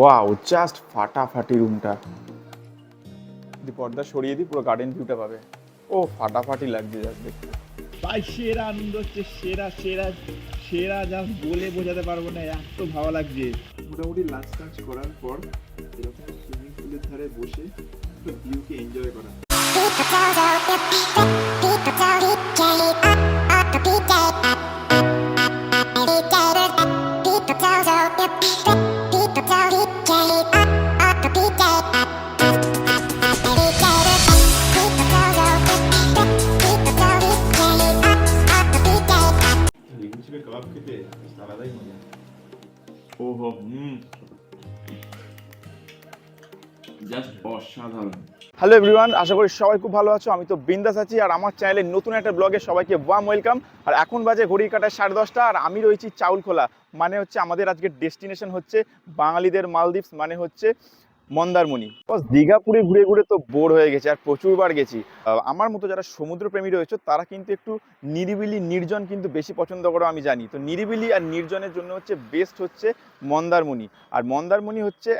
Wow just ফাটাফাটি রুমটা যদি পর্দা সরিয়ে দিই পুরো গার্ডেন ভিউটা পাবে ও ফাটাফাটি লাগছে জাস্ট দেখতে ভাই সেরা আনন্দ হচ্ছে সেরা সেরা সেরা যা বলে বোঝাতে পারব না এত ভালো লাগছে মোটামুটি লাঞ্চ টাঞ্চ করার পর এরকম সুইমিং পুলের ধারে বসে একটু ভিউকে এনজয় করা হ্যালো এভরিওয়ান আশা করি সবাই খুব ভালো আছো। আমি তো বিন্দাস আছি আর আমার চ্যানেলে নতুন একটা ব্লগে সবাইকে ওয়াম ওয়েলকাম আর এখন বাজে ঘড়ি কাটায় সাড়ে দশটা আর আমি রয়েছি চাউল খোলা। মানে হচ্ছে আমাদের আজকে ডেস্টিনেশন হচ্ছে বাঙালিদের মালদ্বীপস মানে হচ্ছে মন্দারমণি। বস, দীঘাপুরে ঘুরে ঘুরে তো বোর হয়ে গেছে, আর প্রচুরবার গেছি। আমার মতো যারা সমুদ্রপ্রেমী রয়েছে, তারা কিন্তু একটু নিরিবিলি নির্জন কিন্তু বেশি পছন্দ করো আমি জানি। তো নিরিবিলি আর নির্জনের জন্য হচ্ছে বেস্ট হচ্ছে মন্দারমণি। আর মন্দারমণি হচ্ছে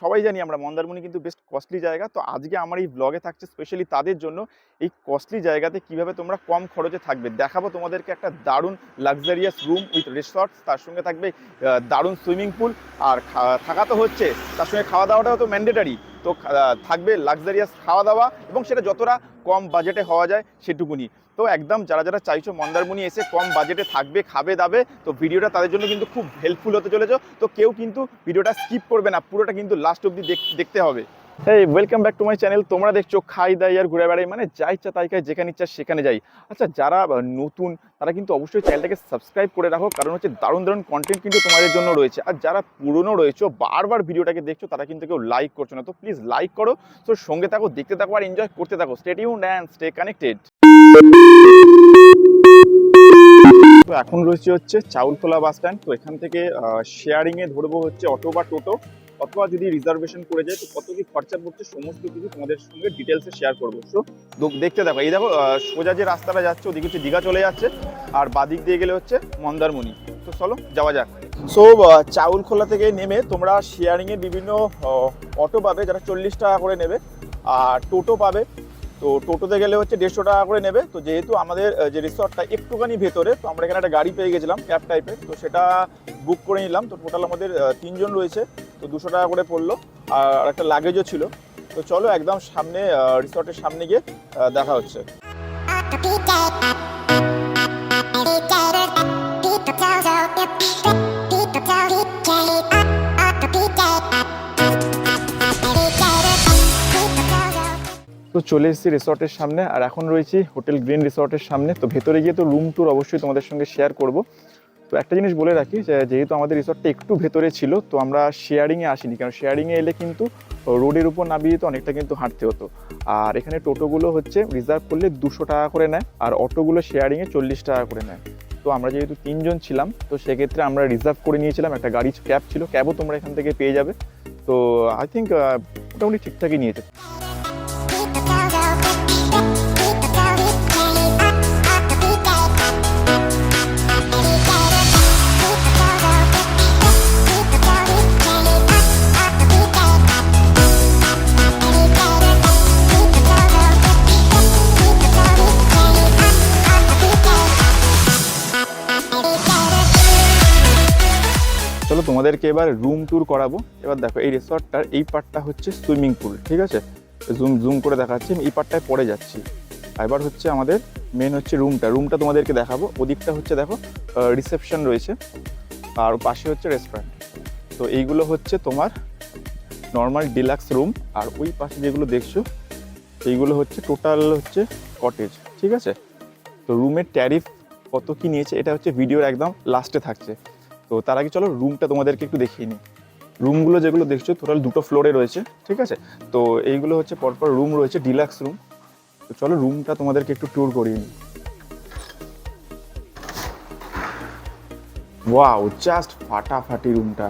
সবাই জানি আমরা মন্দারমণি কিন্তু বেস্ট কস্টলি জায়গা। তো আজকে আমার এই ব্লগে থাকছে স্পেশালি তাদের জন্য এই কস্টলি জায়গাতে কীভাবে তোমরা কম খরচে থাকবে। দেখাবো তোমাদেরকে একটা দারুণ লাক্সারিয়াস রুম উইথ রিসর্টস তার সঙ্গে থাকবে দারুণ সুইমিং পুল আর থাকা তো হচ্ছে, তার সঙ্গে খাওয়া দাওয়াটাও তো ম্যান্ডেটারি তো থাকবে লাক্সারিয়াস খাওয়া দাওয়া এবং সেটা যতটা কম বাজেটে হওয়া যায় সেটুকুনি। তো একদম যারা যারা চাইছো মন্দারমণি এসে কম বাজেটে থাকবে, খাবে, দাবে, তো ভিডিওটা তাদের জন্য কিন্তু খুব হেল্পফুল হতে চলেছ। তো কেউ কিন্তু ভিডিওটা স্কিপ করবে না, পুরোটা কিন্তু লাস্ট অবধি দেখ- দেখতে হবে। এই welcome back to my channel তোমরা দেখছ খাই দাই আর ঘুরে বেড়াই মানে যা ইচ্ছা তাই খাই, যেখানে ইচ্ছা সেখানে যাই। আচ্ছা যারা নতুন, তারা কিন্তু অবশ্যই চ্যানেলটাকে সাবস্ক্রাইব করে রাখো, কারণ হচ্ছে দারুণ দারুণ কন্টেন্ট কিন্তু তোমাদের জন্য রয়েছে। আর যারা পুরনো রয়েছে, বারবার ভিডিওটাকে দেখছ, তারা কিন্তু কেউ লাইক করছ না। তো প্লিজ লাইক করো, তো সঙ্গে থাকো, দেখতে থাকো আর এনজয় করতে থাকো। Stay tune and stay connected তো এখন রয়েছে হচ্ছে চাউলখোলা বাস স্ট্যান্ড তো এখান থেকে শেয়ারিংয়ে ধরবো হচ্ছে অটো বা টোটো। অথবা যদি রিজার্ভেশন করে যায়, তো কত কি খরচা পড়ছে, সমস্ত কিছু তোমাদের সঙ্গে ডিটেলসে শেয়ার করব। সো দেখতে দেখো, এই দেখো সোজা যে রাস্তাটা যাচ্ছে, ওদিকে হচ্ছে দীঘা চলে যাচ্ছে, আর বাদিক দিয়ে গেলে হচ্ছে মন্দারমণি। তো চলো, যাওয়া যাক। সো চাউল খোলা থেকে নেমে তোমরা শেয়ারিংয়ে বিভিন্ন অটো পাবে, যারা চল্লিশ টাকা করে নেবে, আর টোটো পাবে তো টোটোতে গেলে হচ্ছে দেড়শো টাকা করে নেবে। তো যেহেতু আমাদের যে রিসর্টটা একটুখানি ভেতরে, তো আমরা এখানে একটা গাড়ি পেয়ে গেছিলাম, ক্যাব টাইপের। তো সেটা বুক করে নিলাম। তো টোটাল আমাদের তিনজন রয়েছে। তো দুশো টাকা করে পড়ল। আর একটা লাগেজও ছিল। তো চলো একদম সামনে রিসর্টের সামনে গিয়ে দেখা হচ্ছে। তো চলে এসেছি রিসর্টের সামনে, আর এখন রয়েছি হোটেল গ্রিন রিসর্টের সামনে। তো ভেতরে গিয়ে তো রুম ট্যুর অবশ্যই তোমাদের সঙ্গে শেয়ার করব। তো একটা জিনিস বলে রাখি যেহেতু আমাদের রিসর্টটা একটু ভেতরে ছিল, তো আমরা শেয়ারিংয়ে আসিনি। কারণ শেয়ারিংয়ে এলে কিন্তু রোডের উপর নামিয়ে তো অনেকটা কিন্তু হাঁটতে হতো। আর এখানে টোটোগুলো হচ্ছে রিজার্ভ করলে দুশো টাকা করে নেয়, আর অটোগুলো শেয়ারিংয়ে চল্লিশ টাকা করে নেয়। তো আমরা যেহেতু তিনজন ছিলাম, তো সেক্ষেত্রে আমরা রিজার্ভ করে নিয়েছিলাম। একটা গাড়ি ক্যাব ছিল ক্যাবও তোমরা এখান থেকে পেয়ে যাবে। তো আই থিঙ্ক মোটামুটি ঠিকঠাকই নিয়েছে। তোমাদেরকে এবার রুম ট্যুর করাবো। এবার দেখো, এই রিসর্টটার এই পার্টটা হচ্ছে সুইমিং পুল ঠিক আছে? জুম জুম করে দেখাচ্ছি, আমি এই পার্টটায় পরে যাচ্ছি। এবার হচ্ছে আমাদের মেন হচ্ছে রুমটা রুমটা তোমাদেরকে দেখাবো। ওদিকটা হচ্ছে দেখো রিসেপশন রয়েছে, আর পাশে হচ্ছে রেস্টুরেন্ট তো এইগুলো হচ্ছে তোমার নর্মাল ডিলাক্স রুম আর ওই পাশে যেগুলো দেখছ, এইগুলো হচ্ছে টোটাল হচ্ছে কটেজ ঠিক আছে? তো রুমের ট্যারিফ কত কি নিয়েছে, এটা হচ্ছে ভিডিওর একদম লাস্টে থাকছে। তো তার আগে চলো রুমটা তোমাদেরকে একটু দেখিয়ে নিই। রুমগুলো যেগুলো দেখছ টোটাল দুটো ফ্লোরে রয়েছে, ঠিক আছে? তো এইগুলো হচ্ছে পরপর রুম রয়েছে ডিলাক্স রুম তো চলো রুমটা তোমাদেরকে একটু ট্যুর করিয়ে নিই। ওয়াও জাস্ট ফাটাফাটি রুমটা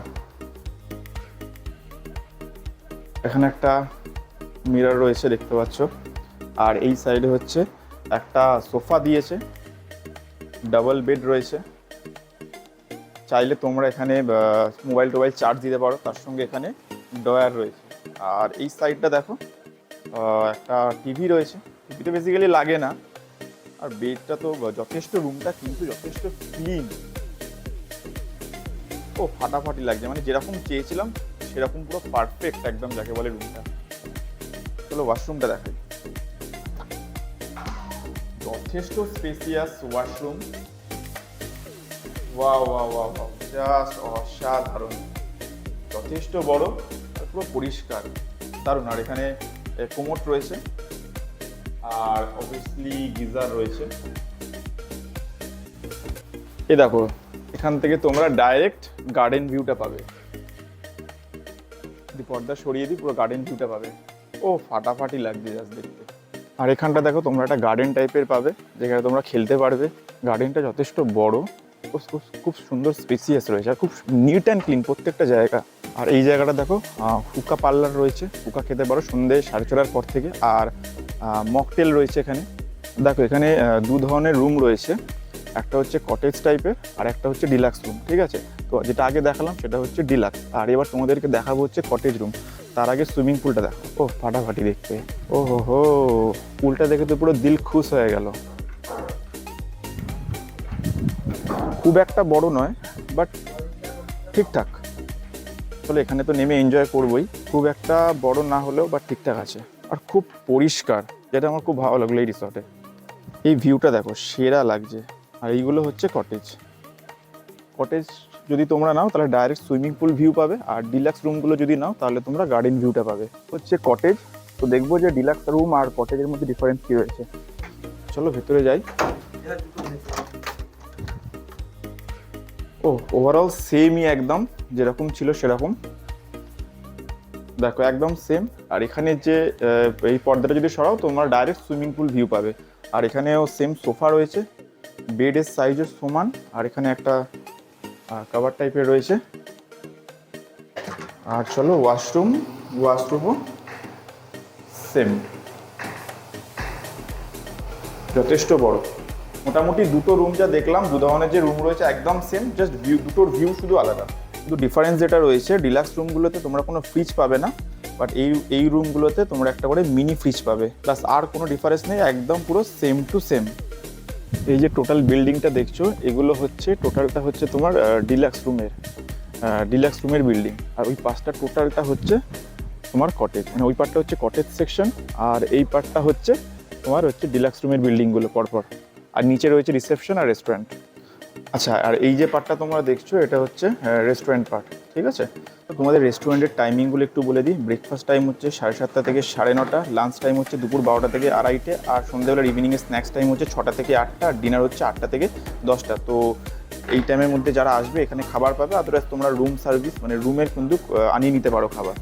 এখানে একটা মিরর রয়েছে, দেখতে পাচ্ছ। আর এই সাইডে হচ্ছে একটা সোফা দিয়েছে ডাবল বেড রয়েছে। চাইলে তোমরা এখানে মোবাইল টোবাইল চার্জ দিতে পারো, তার সঙ্গে এখানে ডয়ার রয়েছে। আর এই সাইডটা দেখো একটা টিভি রয়েছে। টিভিতে বেসিক্যালি লাগে না। আর বেডটা তো যথেষ্ট রুমটা কিন্তু যথেষ্ট ক্লিন ও, ফাটাফাটি লাগছে। মানে যেরকম চেয়েছিলাম, সেরকম পুরো পারফেক্ট একদম যাকে বলে রুমটা চলো ওয়াশরুমটা দেখাই। যথেষ্ট spacious washroom wow wow just অসাধারণ। যথেষ্ট বড় আর পুরো পরিষ্কার। দারুণ। আর এখানে কোমোট রয়েছে। আর অবভিয়াসলি গিজার রয়েছে। এ দেখো, এখান থেকে তোমরা ডাইরেক্ট গার্ডেন ভিউটা পাবে। পর্দা সরিয়ে দিই, পুরো গার্ডেন ভিউটা পাবে। ও, ফাটাফাটি লাগবে জাস্ট দেখতে। আর এখানটা দেখো, তোমরা একটা গার্ডেন টাইপের পাবে, যেখানে তোমরা খেলতে পারবে। গার্ডেনটা যথেষ্ট বড়। খুব সুন্দর স্পেসিয়াস রয়েছে, আর খুব নিট অ্যান্ড ক্লিন প্রত্যেকটা জায়গা। আর এই জায়গাটা দেখো হুকা পার্লার রয়েছে হুকা খেতে পারো সন্ধে সাড়ে ছটার পর থেকে। আর মকটেল রয়েছে এখানে। দেখো এখানে দু ধরনের রুম রয়েছে, একটা হচ্ছে কটেজ টাইপের আর একটা হচ্ছে ডিলাক্স রুম ঠিক আছে? তো যেটা আগে দেখালাম সেটা হচ্ছে ডিলাক্স আর এবার তোমাদেরকে দেখাবো হচ্ছে কটেজ রুম তার আগে সুইমিং পুলটা দেখো ও ফাটাফাটি দেখতে ও হো হো পুলটা দেখে তো পুরো দিল খুশ হয়ে গেল। খুব একটা বড় নয় বাট ঠিকঠাক। আসলে এখানে তো নেমে এনজয় করবোই। খুব একটা বড় না হলেও বাট ঠিকঠাক আছে। আর খুব পরিষ্কার, যেটা আমার খুব ভালো লাগল এই রিসর্টে এই ভিউটা দেখো, সেরা লাগছে। আর এইগুলো হচ্ছে কটেজ কটেজ যদি তোমরা নাও, তাহলে ডাইরেক্ট সুইমিং পুল ভিউ পাবে। আর ডিলাক্স রুমগুলো যদি নাও, তাহলে তোমরা গার্ডেন ভিউটা পাবে। হচ্ছে কটেজ তো দেখব যে ডিলাক্স রুম আর কটেজের মধ্যে ডিফারেন্স কী রয়েছে। চলো ভেতরে যাই। ও ওভারঅল সেমই একদম, যেরকম ছিল সেরকম। দেখো, একদম সেম আর এখানে যে এই পর্দাটা যদি সরাও, তোমরা ডাইরেক্ট সুইমিং পুল ভিউ পাবে। আর এখানেও সেম সোফা রয়েছে। বেডের সাইজও সমান। আর এখানে একটা কাভার টাইপের রয়েছে। আর চলো ওয়াশরুম ওয়াশরুমও সেম যথেষ্ট বড়। মোটামুটি দুটো রুম যা দেখলাম দু ধরনের যে রুম রয়েছে একদম সেম জাস্ট ভিউ দুটোর ভিউ শুধু আলাদা। কিন্তু ডিফারেন্স যেটা রয়েছে ডিলাক্স রুমগুলোতে তোমরা কোনো ফ্রিজ পাবে না বাট এই এই রুমগুলোতে তোমরা একটা করে মিনি ফ্রিজ পাবে। প্লাস আর কোনো ডিফারেন্স নেই, একদম পুরো সেম টু সেম এই যে টোটাল বিল্ডিংটা দেখছ, এগুলো হচ্ছে টোটালটা হচ্ছে তোমার ডিলাক্স রুমের ডিলাক্স রুমের বিল্ডিং আর ওই পাঁচটা টোটালটা হচ্ছে তোমার কটেজ মানে ওই পার্টটা হচ্ছে কটেজ সেকশন আর এই পার্টটা হচ্ছে তোমার হচ্ছে ডিলাক্স রুমের বিল্ডিংগুলো পরপর। আর নিচে রয়েছে রিসেপশন আর রেস্টুরেন্ট আচ্ছা আর এই যে পার্টটা তোমরা দেখছ, এটা হচ্ছে রেস্টুরেন্ট পার্ট ঠিক আছে? তো তোমাদের রেস্টুরেন্টের টাইমিংগুলো একটু বলে দিই। ব্রেকফাস্ট টাইম হচ্ছে সাড়ে সাতটা থেকে সাড়ে নটা লাঞ্চ টাইম হচ্ছে দুপুর বারোটা থেকে আড়াইটে, আর সন্ধ্যেবেলার ইভিনিংয়ে স্ন্যাক্স টাইম হচ্ছে ছটা থেকে আটটা, আর ডিনার হচ্ছে আটটা থেকে দশটা। তো এই টাইমের মধ্যে যারা আসবে, এখানে খাবার পাবে আদারওয়াইজ তোমরা রুম সার্ভিস মানে রুমের কিন্তু আনিয়ে নিতে পারো খাবার।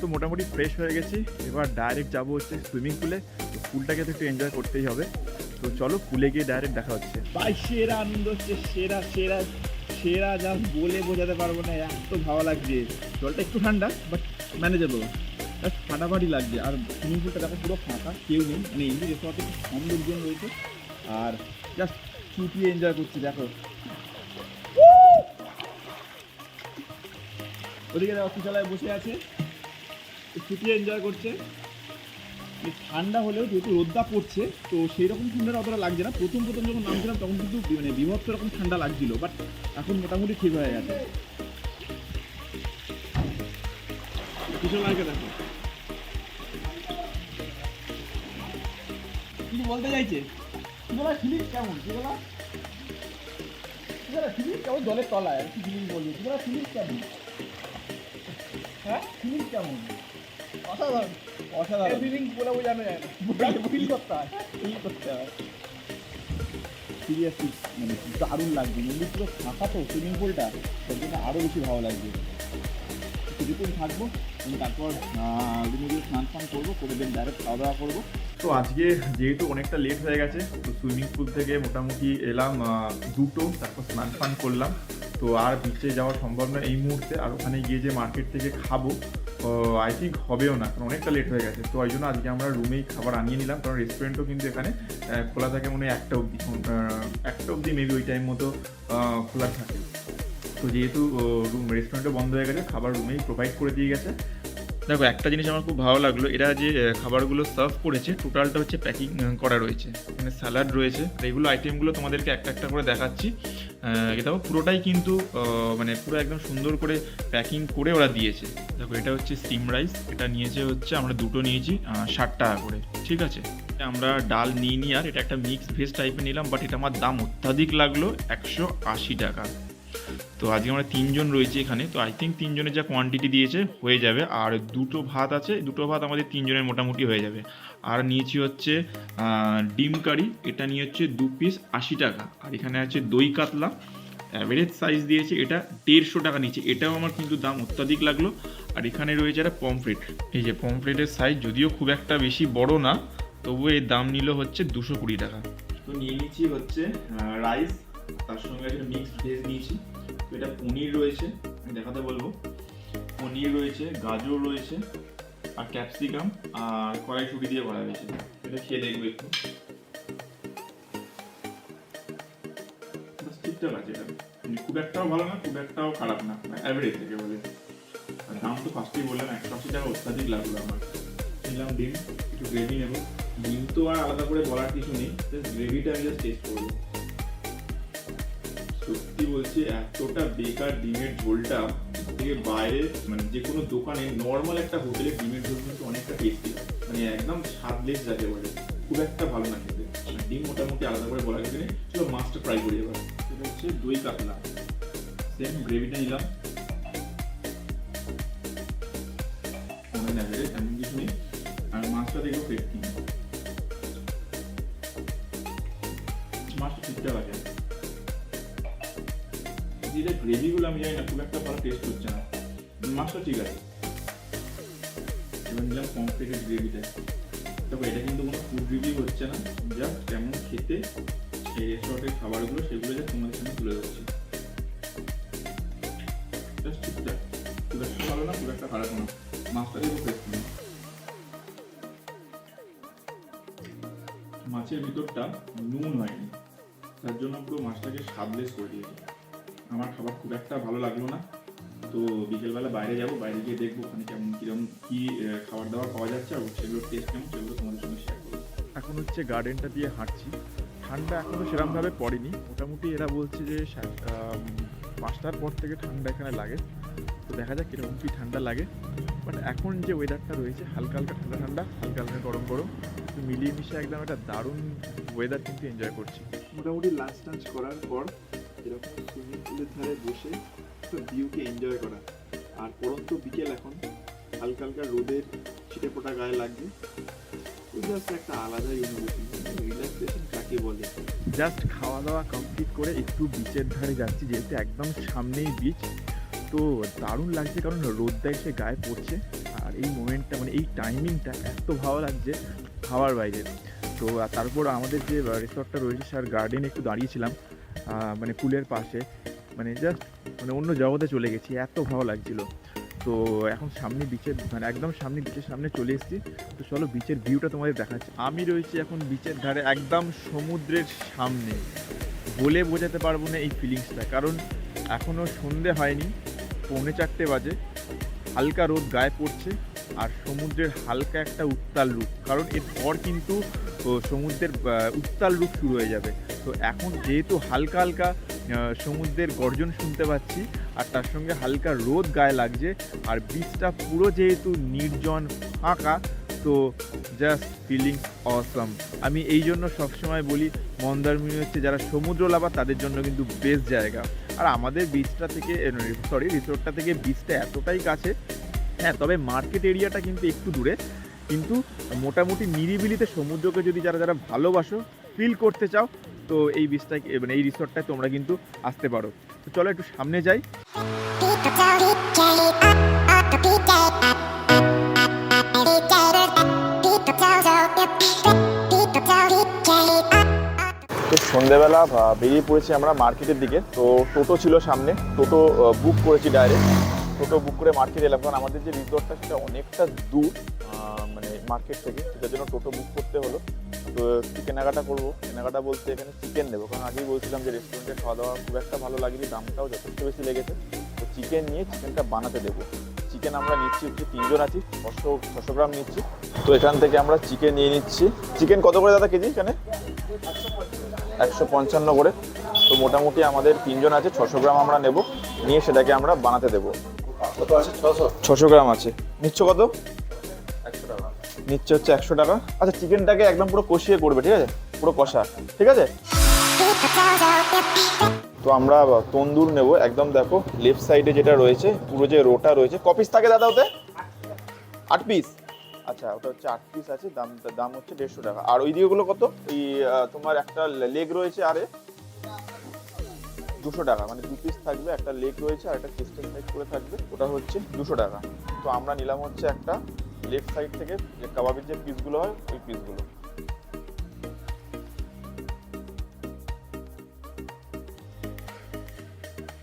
তো মোটামুটি ফ্রেশ হয়ে গেছি। এবার ডাইরেক্ট যাব হচ্ছে সুইমিং পুলে পুলটাকে তো একটু এনজয় করতেই হবে। তো চলো কুলে গিয়ে ডাইরেক্ট দেখা হচ্ছে। ভাই, সেরা আনন্দ হচ্ছে, সেরা সেরা সেরা যা বলে বোঝাতে পারব না, এত ভালো লাগছে। জলটা একটু ঠান্ডা বাট ম্যানেজেবল ফাটাফাটি লাগছে। আর সুইমিং পুলটা দেখো পুরো ফাঁকা, কেউ নেই। মানে এই রেসর্টে কম লোকজন রয়েছে। আর জাস্ট চুটিয়ে এনজয় করছি, দেখো। ওদিকে দেখো বসে আছে। ছুটিয়ে এনজয় করছে। ঠান্ডা হলেও যেহেতু রোদ্দা পড়ছে, তো সেই রকম ঠান্ডাটা অতটা লাগছে না। প্রথম প্রথম যখন নামছিলাম, তখন কিন্তু মানে বিভৎস রকম ঠান্ডা লাগছিল বাট এখন মোটামুটি ঠিক হয়ে গেছে। কিছু বলতে চাইছে কেমন? কেমন? জলের তলায়, আর কি ফিলিপ বলবি কেমন? হ্যাঁ? কেমন? অসাধারণ। অসাধারণ। ফিলিং বলে বোঝানো যায় ফিল করতে হয়। ফিল করতে হয়। সিরিয়াসলি মানে দারুণ লাগছে এমনি পুরো ফাঁকা তো সুইমিং পুলটা তার জন্য আরও বেশি ভালো লাগবে। কিছুক্ষণ থাকব তারপর রুমে গিয়ে স্নান ফান করব করে দেন ডাইরেক্ট খাওয়া দাওয়া করব। তো আজকে যেহেতু অনেকটা লেট হয়ে গেছে তো সুইমিং পুল থেকে মোটামুটি এলাম দুটো তারপর স্নান ফান করলাম। তো আর বিচে যাওয়া সম্ভব না এই মুহূর্তে আর ওখানে গিয়ে যে মার্কেট থেকে খাব আই থিঙ্ক হবেও না, কারণ অনেকটা লেট হয়ে গেছে। তো ওই জন্য আজকে আমরা রুমেই খাবার আনিয়ে নিলাম, কারণ রেস্টুরেন্টও কিন্তু এখানে খোলা থাকে মনে হয় একটা অবধি একটা অবধি মেবি ওই টাইম মতো খোলা থাকে। তো যেহেতু রুম রেস্টুরেন্টও বন্ধ হয়ে গেছে, খাবার রুমেই প্রোভাইড করে দিয়ে গেছে। দেখো, একটা জিনিস আমার খুব ভালো লাগল, এরা যে খাবারগুলো সার্ভ করেছে টোটালটা হচ্ছে প্যাকিং করা রয়েছে। মানে স্যালাড রয়েছে এগুলো আইটেমগুলো তোমাদেরকে একটা একটা করে দেখাচ্ছি। এটা পুরোটাই কিন্তু মানে পুরো একদম সুন্দর করে প্যাকিং করে ওরা দিয়েছে। দেখো, এটা হচ্ছে স্টিম রাইস এটা নিয়েছে হচ্ছে, আমরা দুটো নিয়েছি ষাট টাকা করে, ঠিক আছে? আমরা ডাল নিই আর, এটা একটা মিক্সড ভেজ টাইপের নিলাম বাট এটা আমার দাম অত্যাধিক লাগল একশো আশি টাকা। তো আজকে আমরা তিনজন রয়েছি এখানে, তো আই থিঙ্ক তিনজনের যা কোয়ান্টিটি দিয়েছে হয়ে যাবে, আর দুটো ভাত আছে, দুটো ভাত আমাদের তিনজনের মোটামুটি হয়ে যাবে। আর নিয়েছি হচ্ছে ডিম কারি। এটা নিয়ে হচ্ছে দু পিস আশি টাকা। আর এখানে আছে দই কাতলা। অ্যাভারেজ সাইজ দিয়েছে, এটা দেড়শো টাকা নিচে এটাও আমার কিন্তু দাম অত্যাধিক লাগল। আর এখানে রয়েছে একটা পমফ্রেট এই যে পমফ্রেটের সাইজ যদিও খুব একটা বেশি বড় না, তবুও এর দাম নিল হচ্ছে দুশো কুড়ি টাকা। তো নিয়ে নিচ্ছি হচ্ছে রাইস তার সঙ্গে একটা মিক্সড ভেজ নিয়েছি। তো এটা পনির রয়েছে দেখাতে বলব। পনির রয়েছে, গাজর রয়েছে। আর ক্যাপসিকাম আর কড়াইশুটি দিয়ে করা হয়েছে। এটা খেয়ে দেখবে একটু। ঠিকঠাক আছে এটা। মানে খুব একটাও ভালো না, খুব একটাও খারাপ না। অ্যাভারেজ থেকে বলে। আর দাম তো ফার্স্টেই বললাম একশো আশি টাকা অত্যাধিক লাগল আমার। নিলাম ডিম, একটু গ্রেভি নেব। ডিম তো আর আলাদা করে বলার কিছু নেই গ্রেভিটা আমি জাস্ট টেস্ট করব। সত্যি বলছি, এতটা বেকার ডিমের ঝোলটা থেকে বাইরে মানে যে কোনো দোকানে নর্মাল একটা হোটেলে ডিমের ঝোল কিন্তু অনেকটা টেস্টি মানে একদম স্বাদলেস যাকে বলে। খুব একটা ভালো না খেতে। মানে ডিম মোটামুটি আলাদা করে বলা নেই চলো মাছটা ফ্রাই করি এবার। সেটা হচ্ছে দই কাতলা। সেম গ্রেভিটা নিলাম। নেবে এমন কিছু নেই। আর মাছটা দেখব মাছটা ঠিকঠাক আছে। গ্রেভিগুলো আমি জানি না, খুব একটা টেস্ট হচ্ছে না। মাছটা ঠিক আছে। এবার নিলাম কমপ্লিটেড গ্রেভিটা তবে এটা কিন্তু কোনো ফুড রিভিউ হচ্ছে না। জাস্ট কেমন খেতে এই রেস্টুরেন্টের খাবারগুলো, সেগুলো যা তোমাদের সামনে তুলে ধরছি। জাস্ট ঠিকঠাক। খুব একটা ভালো না, খুব একটা খারাপ না। মাছটা দেখো ফ্রেশ নেই মাছের ভিতরটা নুন হয়নি। তার জন্য পুরো মাছটাকে স্বাদলেস করে দিয়েছে। আমার খাবার খুব একটা ভালো লাগল না। তো বিকেলবেলা বাইরে যাব বাইরে গিয়ে দেখব ওখানে কেমন কীরকম কি খাবার দাবার পাওয়া যাচ্ছে আর সেগুলোর টেস্ট কেমন সেগুলো তোমাদের সঙ্গে শেয়ার করব। এখন হচ্ছে গার্ডেনটা দিয়ে হাঁটছি। ঠান্ডা এখনও সেরকমভাবে পড়েনি। মোটামুটি এরা বলছে যে পাঁচটার পর থেকে ঠান্ডা এখানে লাগে। তো দেখা যাক কীরকম কি ঠান্ডা লাগে। বাট এখন যে ওয়েদারটা রয়েছে হালকা হালকা ঠান্ডা ঠান্ডা হালকা হালকা গরম গরম তো মিলিয়ে মিশিয়ে একদম একটা দারুণ ওয়েদার কিন্তু এনজয় করছি। মোটামুটি লাঞ্চ টাঞ্চ করার পর এরকম সুইমিং পুলের ধারে বসে ভিউকে এনজয় করা। আর পরন্ত বিকেল এখন। হালকা হালকা রোদের ছিটে ফোটা গায়ে লাগবে। জাস্ট একটা আলাদাই অনুভূতি রিল্যাক্সেশন কাকে বলে? জাস্ট খাওয়া দাওয়া কমপ্লিট করে একটু বিচের ধারে যাচ্ছি, যেহেতু একদম সামনেই বিচ তো দারুণ লাগছে, কারণ রোদটা এসে গায়ে পড়ছে। আর এই মোমেন্টটা মানে এই টাইমিংটা এত ভালো লাগছে খাওয়ার বাইরে। তো তারপর আমাদের যে রিসর্টটা রয়েছে স্যার গার্ডেনে একটু দাঁড়িয়েছিলাম মানে পুলের পাশে। মানে জাস্ট মানে অন্য জগতে চলে গেছি, এত ভালো লাগছিল। তো এখন সামনে বিচের মানে একদম সামনে বিচের সামনে চলে এসেছি। তো চলো বিচের ভিউটা তোমাদের দেখাচ্ছি। আমি রয়েছি এখন বিচের ধারে একদম সমুদ্রের সামনে। বলে বোঝাতে পারব না এই ফিলিংসটা কারণ এখনও সন্ধে হয়নি, পৌনে চারটে বাজে। হালকা রোদ গায়ে পড়ছে, আর সমুদ্রের হালকা একটা উত্তাল রূপ। কারণ এরপর কিন্তু সমুদ্রের উত্তাল রূপ শুরু হয়ে যাবে। তো এখন যেহেতু হালকা হালকা সমুদ্রের গর্জন শুনতে পাচ্ছি, আর তার সঙ্গে হালকা রোদ গায়ে লাগছে, আর বীচটা পুরো যেহেতু নির্জন, ফাঁকা, তো জাস্ট ফিলিং অসম আমি এই জন্য সবসময় বলি, মন্দারমণি হচ্ছে যারা সমুদ্র লাভার তাদের জন্য কিন্তু বেস্ট জায়গা। আর আমাদের বিচটা থেকে সরি রিসোর্টটা থেকে বিচটা এতটাই কাছে। হ্যাঁ তবে মার্কেট এরিয়াটা কিন্তু একটু দূরে। কিন্তু মোটামুটি নিরিবিলিতে সমুদ্রকে যদি যারা যারা ভালোবাসো ফিল করতে চাও, তো এই বিচটাকে মানে এই রিসোর্টটায় তোমরা কিন্তু আসতে পারো। তো চলো একটু সামনে যাই। তো সন্ধেবেলা বেরিয়ে পড়েছি আমরা মার্কেটের দিকে। তো টোটো ছিল সামনে। টোটো বুক করেছি ডাইরেক্ট টোটো বুক করে মার্কেট এলাম। কারণ আমাদের যে রিসোর্টটা সেটা অনেকটা দূর মানে মার্কেট থেকে। সেটার জন্য টোটো বুক করতে হলো। তো একটু কেনাকাটা করব। কেনাকাটা বলতে এখানে চিকেন নেব। কারণ আগেই বলছিলাম যে রেস্টুরেন্টে খাওয়া দাওয়া খুব একটা ভালো লাগেনি, দামটাও যথেষ্ট বেশি লেগেছে। তো চিকেন নিয়ে চিকেনটা বানাতে দেবো। চিকেন আমরা নিচ্ছি হচ্ছে তিনজন আছি, ছশো ছশো গ্রাম নিচ্ছি। তো এখান থেকে আমরা চিকেন নিয়ে নিচ্ছি। চিকেন কত করে দাদা কেজি এখানে? একশো পঞ্চান্ন করে। তো মোটামুটি আমাদের তিনজন আছে, ছশো গ্রাম আমরা নেব। নিয়ে সেটাকে আমরা বানাতে দেবো। কত আছে? ছশো। ছশো গ্রাম আছে। নিচ্ছ কত? একশো টাকা। নিচ্ছে হচ্ছে একশো টাকা। আচ্ছা চিকেনটাকে একদম পুরো কষিয়ে করবে ঠিক আছে? পুরো কষা ঠিক আছে? তো আমরা তন্দুর নেব। একদম দেখো লেফট সাইডে যেটা রয়েছে পুরো যে রোটা রয়েছে ক পিস থাকে দাদা ওতে? আট পিস আচ্ছা ওটা হচ্ছে আট পিস আছে দাম দাম হচ্ছে দেড়শো টাকা। আর ওই দিকেগুলো কত? এই তোমার একটা লেগ রয়েছে আরে দুশো টাকা মানে দু পিস থাকবে একটা লেগ রয়েছে আর একটা চেস্টের সাইড করে থাকবে ওটা হচ্ছে দুশো টাকা। তো আমরা নিলাম হচ্ছে একটা লেফট সাইড থেকে যে কাবাবের যে পিসগুলো হয় ওই পিসগুলো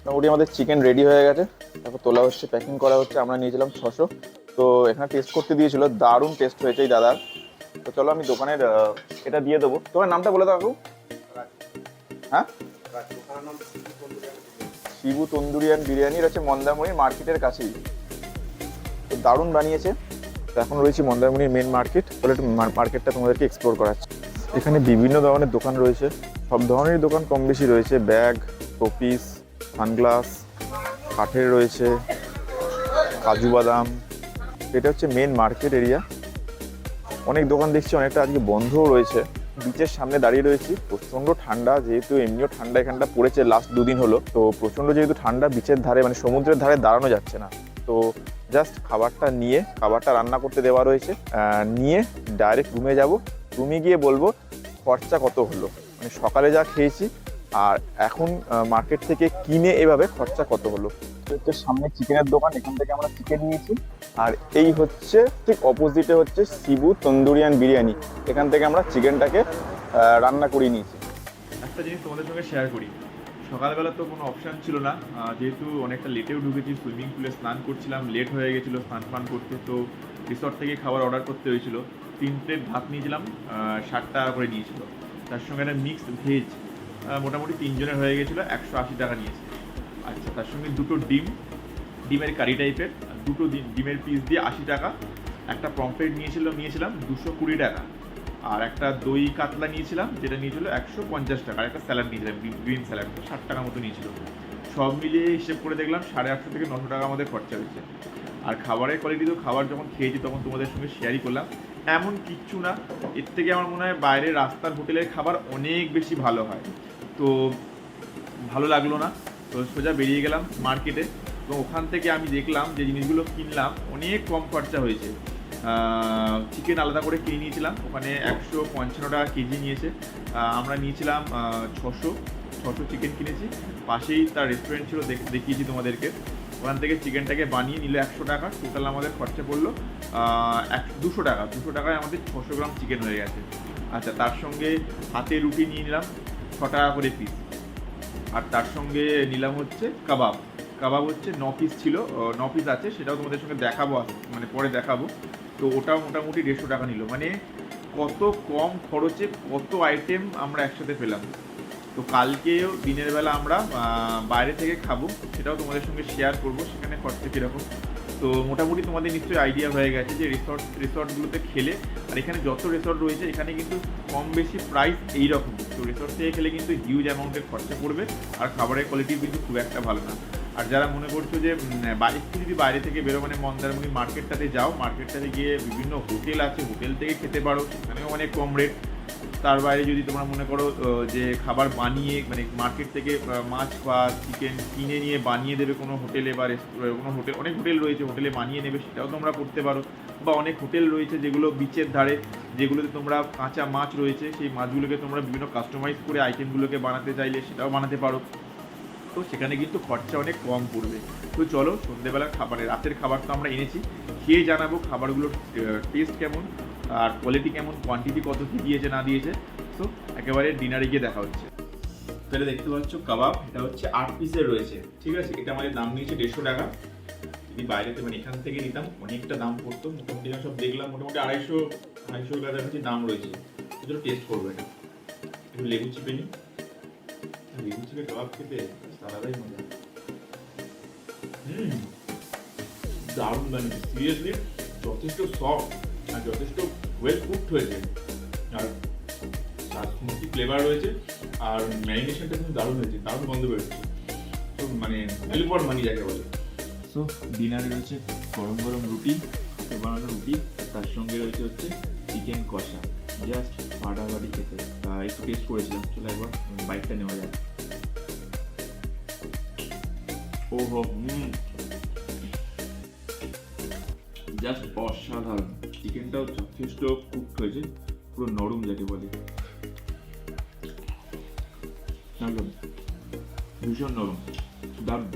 মোটামুটি আমাদের চিকেন রেডি হয়ে গেছে। তারপর তোলা হচ্ছে প্যাকিং করা হচ্ছে আমরা নিয়েছিলাম ছশো। তো এখানে টেস্ট করতে দিয়েছিল দারুণ টেস্ট হয়েছে এই দাদার। তো চলো আমি দোকানের এটা দিয়ে দেবো। তোমার নামটা বলে দাও হ্যাঁ? শিবু তন্দুরিয়ান বিরিয়ানির হচ্ছে মন্দারমণি মার্কেটের কাছেই। দারুণ বানিয়েছে। এখন রয়েছে মন্দারমণির মেন মার্কেট একটু মার্কেটটা তোমাদেরকে এক্সপ্লোর করাচ্ছি এখানে বিভিন্ন ধরনের দোকান রয়েছে। সব ধরনের দোকান কম বেশি রয়েছে। ব্যাগ শোপিস সানগ্লাস, কাঠের রয়েছে, কাজু বাদাম। এটা হচ্ছে মেন মার্কেট এরিয়া অনেক দোকান দেখছি, অনেকটা আজকে বন্ধও রয়েছে। বিচের সামনে দাঁড়িয়ে রয়েছি। প্রচণ্ড ঠান্ডা, যেহেতু এমনিও ঠান্ডা এখানটা পড়েছে লাস্ট দুদিন হলো। তো প্রচণ্ড যেহেতু ঠান্ডা বিচের ধারে মানে সমুদ্রের ধারে দাঁড়ানো যাচ্ছে না। তো জাস্ট খাবারটা নিয়ে, খাবারটা রান্না করতে দেওয়া রয়েছে। নিয়ে ডাইরেক্ট রুমে যাব। রুমে গিয়ে বলব, খরচা কত হলো? মানে সকালে যা খেয়েছি, আর এখন মার্কেট থেকে কিনে এভাবে খরচা কত হলো? হচ্ছে সামনে চিকেনের দোকান, এখান থেকে আমরা চিকেন নিয়েছি। আর এই হচ্ছে, ঠিক অপোজিটে হচ্ছে শিবু তন্দুরিয়ান বিরিয়ানি। এখান থেকে আমরা চিকেনটাকে রান্না করে নিয়েছি। একটা জিনিস তোমাদের সঙ্গে শেয়ার করি। সকালবেলা তো কোনো অপশান ছিল না। যেহেতু অনেকটা লেটেও ঢুকেছি সুইমিং পুলে স্নান করছিলাম লেট হয়ে গেছিল স্নান ফান করতে, তো রিসর্ট থেকে খাবার অর্ডার করতে হয়েছিল। তিন প্লেট ভাত নিয়েছিলাম ষাট টাকা করে নিয়েছিল। তার সঙ্গে একটা মিক্সড ভেজ মোটামুটি তিনজনের হয়ে গেছিল, একশো আশি টাকা নিয়েছে। আচ্ছা তার সঙ্গে দুটো ডিম, ডিমের কারি টাইপের দুটো ডিম- ডিমের পিস দিয়ে আশি টাকা। একটা পমফ্রেট নিয়েছিল, নিয়েছিলাম দুশো কুড়ি টাকা। আর একটা দই কাতলা নিয়েছিলাম, যেটা নিয়েছিল একশো পঞ্চাশ টাকা। আর একটা স্যালাড নিয়েছিলাম গ্রিন স্যালাড ষাট টাকার মতো নিয়েছিল। সব মিলিয়ে হিসেব করে দেখলাম সাড়ে আটশো থেকে নশো টাকা আমাদের খরচা হয়েছে। আর খাবারের কোয়ালিটি তো খাবার যখন খেয়েছি, তখন তোমাদের সঙ্গে শেয়ারই করলাম। এমন কিচ্ছু না, এর থেকে আমার মনে হয় বাইরের রাস্তার হোটেলের খাবার অনেক বেশি ভালো হয়। তো ভালো লাগল না। তো সোজা বেরিয়ে গেলাম মার্কেটে তো ওখান থেকে আমি দেখলাম যে জিনিসগুলো কিনলাম, অনেক কম খরচা হয়েছে। চিকেন আলাদা করে কিনে নিয়েছিলাম। ওখানে একশো পঞ্চান্ন টাকা কেজি নিয়েছে। আমরা নিয়েছিলাম ছশো ছশো চিকেন কিনেছি। পাশেই তার রেস্টুরেন্ট ছিল, দেখ- দেখিয়েছি তোমাদেরকে। ওখান থেকে চিকেনটাকে বানিয়ে নিলে একশো টাকা। টোটাল আমাদের খরচা পড়ল এক দুশো টাকা। দুশো টাকায় আমাদের ছশো গ্রাম চিকেন হয়ে গেছে। আচ্ছা তার সঙ্গে হাতে রুটি নিয়ে নিলাম, ছ টাকা করে পিস আর তার সঙ্গে নিলাম হচ্ছে কাবাব। কাবাব হচ্ছে ন পিস ছিল ন পিস আছে, সেটাও তোমাদের সঙ্গে দেখাবো মানে পরে দেখাবো। তো ওটাও মোটামুটি দেড়শো টাকা নিল। মানে কত কম খরচে কত আইটেম আমরা একসাথে পেলাম। তো কালকেও দিনের বেলা আমরা বাইরে থেকে খাব, সেটাও তোমাদের সঙ্গে শেয়ার করব, সেখানে খরচা কীরকম। তো মোটামুটি তোমাদের নিশ্চয়ই আইডিয়া হয়ে গেছে যে রিসর্ট রিসর্টগুলোতে খেলে, আর এখানে যত রিসর্ট রয়েছে, এখানে কিন্তু কম বেশি প্রাইস এই রকম তো রিসর্ট থেকে খেলে কিন্তু হিউজ অ্যামাউন্টের খরচা পড়বে, আর খাবারের কোয়ালিটি কিন্তু খুব একটা ভালো না। আর যারা মনে করছ যে থেকে যদি বাইরে থেকে বেরো মানে মন্দারমণি মার্কেটটাতে যাও মার্কেটটাতে গিয়ে বিভিন্ন হোটেল আছে হোটেল থেকে খেতে পারো, সেখানেও অনেক কম রেট তার বাইরে যদি তোমরা মনে করো যে খাবার বানিয়ে মানে মার্কেট থেকে মাছ বা চিকেন কিনে নিয়ে বানিয়ে দেবে কোনো হোটেলে বা কোনো হোটেল অনেক হোটেল রয়েছে হোটেলে বানিয়ে নেবে, সেটাও তোমরা করতে পারো। বা অনেক হোটেল রয়েছে যেগুলো বিচের ধারে, যেগুলোতে তোমরা কাঁচা মাছ রয়েছে, সেই মাছগুলোকে তোমরা বিভিন্ন কাস্টমাইজ করে আইটেমগুলোকে বানাতে চাইলে সেটাও বানাতে পারো। তো সেখানে কিন্তু খরচা অনেক কম পড়বে। তো চলো সন্ধ্যেবেলার খাবারে রাতের খাবার তো আমরা এনেছি। খেয়ে জানাব খাবারগুলোর টেস্ট কেমন? আর কোয়ালিটি কেমন কোয়ান্টিটি কত, কী দিয়েছে, না দিয়েছে, তো একেবারে ডিনারে গিয়ে দেখা হচ্ছে। তাহলে দেখতে পাচ্ছ কাবাব, এটা হচ্ছে আট পিসের রয়েছে, ঠিক আছে? এটা আমাদের দাম নিয়েছে দেড়শো টাকা। যদি বাইরেতে মানে এখান থেকে নিতাম, অনেকটা দাম পড়তো, মোটামুটি সব দেখলাম, মোটামুটি আড়াইশো আড়াইশোর কাছাকাছি দাম রয়েছে। একটু টেস্ট করব এটা একটু লেবু চিপে নিই। লেবু চিপে কাবাব খেতে আলাদাই মজা। হুম, দারুণ মানে সিরিয়াসলি যথেষ্ট সফট যথেষ্ট ওয়েল কুকড হয়েছে। আর স্মুথি ফ্লেভার রয়েছে? আর ম্যারিনেশনটা কিন্তু দারুণ হয়েছে, দারুণ গন্ধ বেরোচ্ছে। তো মানে ভ্যালু ফর মানি যাকে বলে। সো ডিনারে রয়েছে গরম গরম রুটি বানানো রুটি, তার সঙ্গে রয়েছে হচ্ছে চিকেন কষা। জাস্ট ফাটাফাটি খেতে। তা একটু টেস্ট করেছিলাম, চলো একবার বাইকটা নেওয়া যাক। ওহো, হুম। জাস্ট অসাধারণ। চিকেনটাও যথেষ্ট কুক হয়েছে পুরো নরম যাকে বলে। ভীষণ নরম দারুণ।